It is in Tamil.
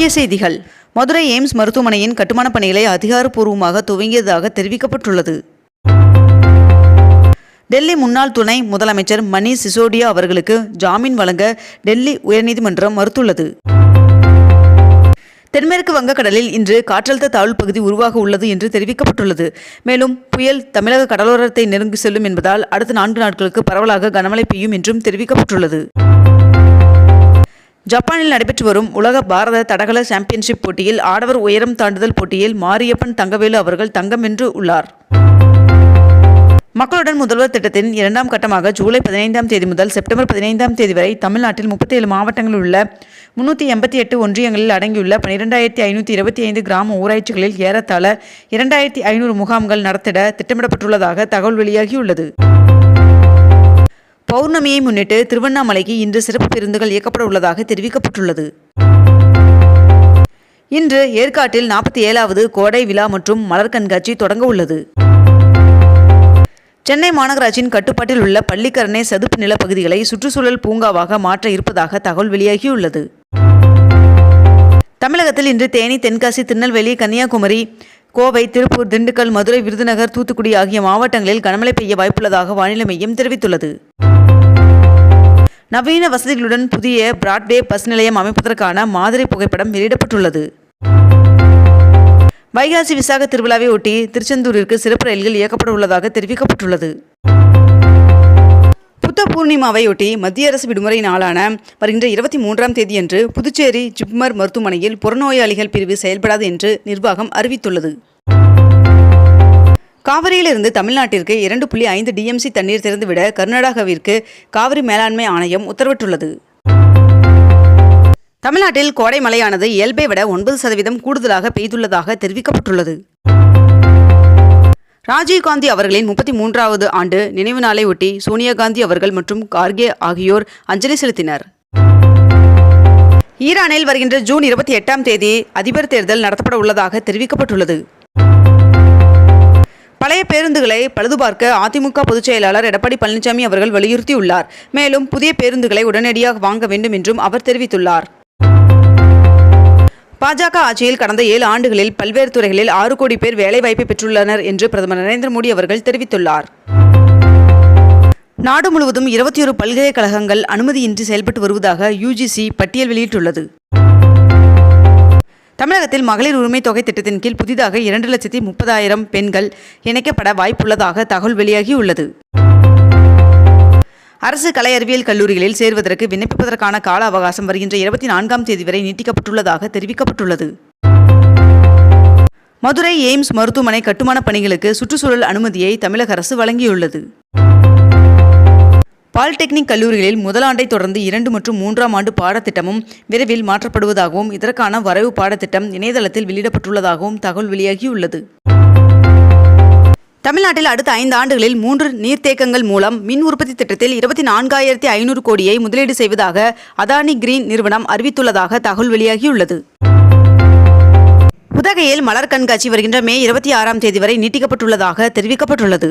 முக்கிய செய்திகள். மதுரை எய்ம்ஸ் மருத்துவமனையின் கட்டுமானப் பணிகளை அதிகாரப்பூர்வமாக துவங்கியதாக தெரிவிக்கப்பட்டுள்ளது. டெல்லி முன்னாள் துணை முதலமைச்சர் மணீஷ் சிசோடியா அவர்களுக்கு ஜாமீன் வழங்க டெல்லி உயர்நீதிமன்றம் மறுத்துள்ளது. தென்மேற்கு வங்கக்கடலில் இன்று காற்றழுத்த தாழ்வு பகுதி உருவாக உள்ளது என்று தெரிவிக்கப்பட்டுள்ளது. மேலும் புயல் தமிழக கடலோரத்தை நெருங்கி செல்லும் என்பதால் அடுத்த நான்கு நாட்களுக்கு பரவலாக கனமழை பெய்யும் என்றும் தெரிவிக்கப்பட்டுள்ளது. ஜப்பானில் நடைபெற்று வரும் உலக பாரத தடகள சாம்பியன்ஷிப் போட்டியில் ஆடவர் உயரம் தாண்டுதல் போட்டியில் மாரியப்பன் தங்கவேலு அவர்கள் தங்கம் வென்று உள்ளார். மக்களுடன் முதல்வர் திட்டத்தின் இரண்டாம் கட்டமாக ஜூலை பதினைந்தாம் தேதி முதல் செப்டம்பர் பதினைந்தாம் தேதி வரை தமிழ்நாட்டில் முப்பத்தி ஏழு மாவட்டங்களில் உள்ள முன்னூற்றி எண்பத்தி எட்டு ஒன்றியங்களில் அடங்கியுள்ள பன்னிரெண்டாயிரத்தி ஐநூற்றி இருபத்தி ஐந்து கிராம ஊராட்சிகளில் ஏறத்தாழ இரண்டாயிரத்தி ஐநூறு முகாம்கள் நடத்திட திட்டமிடப்பட்டுள்ளதாக தகவல் வெளியாகியுள்ளது. பௌர்ணமியை முன்னிட்டு திருவண்ணாமலைக்கு இன்று சிறப்பு பேருந்துகள் இயக்கப்பட உள்ளதாக தெரிவிக்கப்பட்டுள்ளது. இன்று ஏற்காட்டில் நாற்பத்தி ஏழாவது கோடை விழா மற்றும் மலர் கண்காட்சி தொடங்க உள்ளது. சென்னை மாநகராட்சியின் கட்டுப்பாட்டில் உள்ள பள்ளிக்கரணை சதுப்பு நில பகுதிகளை சுற்றுச்சூழல் பூங்காவாக மாற்ற இருப்பதாக தகவல் வெளியாகியுள்ளது. தமிழகத்தில் இன்று தேனி தென்காசி திருநெல்வேலி கன்னியாகுமரி கோவை திருப்பூர் திண்டுக்கல் மதுரை விருதுநகர் தூத்துக்குடி ஆகிய மாவட்டங்களில் கனமழை பெய்ய வாய்ப்புள்ளதாக வானிலை மையம் தெரிவித்துள்ளது. நவீன வசதிகளுடன் புதிய பிராட்வே பஸ் நிலையம் அமைப்பதற்கான மாதிரி புகைப்படம் வெளியிடப்பட்டுள்ளது. வைகாசி விசாக திருவிழாவை ஒட்டி திருச்செந்தூரிற்கு சிறப்பு ரயில்கள் இயக்கப்பட உள்ளதாக தெரிவிக்கப்பட்டுள்ளது. புத்த பூர்ணிமாவையொட்டி மத்திய அரசு விடுமுறை நாளான வருகின்ற இருபத்தி மூன்றாம் தேதியன்று புதுச்சேரி ஜிப்மர் மருத்துவமனையில் புறநோயாளிகள் பிரிவு செயல்படாது என்று நிர்வாகம் அறிவித்துள்ளது. காவிரியிலிருந்து தமிழ்நாட்டிற்கு இரண்டு புள்ளி ஐந்து டிஎம்சி தண்ணீர் திறந்துவிட கர்நாடகாவிற்கு காவிரி மேலாண்மை ஆணையம் உத்தரவிட்டுள்ளது. தமிழ்நாட்டில் கோடை மழையானது இயல்பை விட ஒன்பது சதவீதம் கூடுதலாக பெய்துள்ளதாக தெரிவிக்கப்பட்டுள்ளது. ராஜீவ்காந்தி அவர்களின் முப்பத்தி மூன்றாவது ஆண்டு நினைவு நாளை ஒட்டி சோனியா காந்தி அவர்கள் மற்றும் கார்கே ஆகியோர் அஞ்சலி செலுத்தினர். ஈரானில் வருகின்ற ஜூன் இருபத்தி எட்டாம் தேதி அதிபர் தேர்தல் நடத்தப்பட உள்ளதாக தெரிவிக்கப்பட்டுள்ளது. பழைய பேருந்துகளை பழுதுபார்க்க அதிமுக பொதுச் செயலாளர் எடப்பாடி பழனிசாமி அவர்கள் வலியுறுத்தியுள்ளார். மேலும் புதிய பேருந்துகளை உடனடியாக வாங்க வேண்டும் என்றும் அவர் தெரிவித்துள்ளார். பாஜக ஆட்சியில் கடந்த ஏழு ஆண்டுகளில் பல்வேறு துறைகளில் ஆறு கோடி பேர் வேலைவாய்ப்பை பெற்றுள்ளனர் என்று பிரதமர் நரேந்திர மோடி அவர்கள் தெரிவித்துள்ளார். நாடு முழுவதும் இருபத்தி ஒரு பல்கலைக்கழகங்கள் அனுமதியின்றி செயல்பட்டு வருவதாக யுஜிசி பட்டியல் வெளியிட்டுள்ளது. தமிழகத்தில் மகளிர் உரிமை தொகை திட்டத்தின் கீழ் புதிதாக இரண்டு லட்சத்தி முப்பதாயிரம் பெண்கள் இணைக்கப்பட வாய்ப்புள்ளதாக தகவல் வெளியாகியுள்ளது. அரசு கலை அறிவியல் கல்லூரிகளில் சேர்வதற்கு விண்ணப்பிப்பதற்கான கால அவகாசம் வருகின்ற இருபத்தி நான்காம் தேதி வரை நீட்டிக்கப்பட்டுள்ளதாக தெரிவிக்கப்பட்டுள்ளது. மதுரை எய்ம்ஸ் மருத்துவமனை கட்டுமானப் பணிகளுக்கு சுற்றுச்சூழல் அனுமதியை தமிழக அரசு வழங்கியுள்ளது. பாலிடெக்னிக் கல்லூரிகளில் முதலாண்டை தொடர்ந்து இரண்டு மற்றும் மூன்றாம் ஆண்டு பாடத்திட்டமும் விரைவில் மாற்றப்படுவதாகவும் இதற்கான வரைவு பாடத்திட்டம் இணையதளத்தில் வெளியிடப்பட்டுள்ளதாகவும் தகவல் வெளியாகியுள்ளது. தமிழ்நாட்டில் அடுத்த ஐந்து ஆண்டுகளில் மூன்று நீர்த்தேக்கங்கள் மூலம் மின் உற்பத்தி திட்டத்தில் இருபத்தி நான்காயிரத்தி ஐநூறு கோடியை முதலீடு செய்வதாக அதானி கிரீன் நிறுவனம் அறிவித்துள்ளதாக தகவல் வெளியாகியுள்ளது. உதகையில் மலர் கண்காட்சி வருகின்ற மே இருபத்தி ஆறாம் தேதி வரை நீட்டிக்கப்பட்டுள்ளதாக தெரிவிக்கப்பட்டுள்ளது.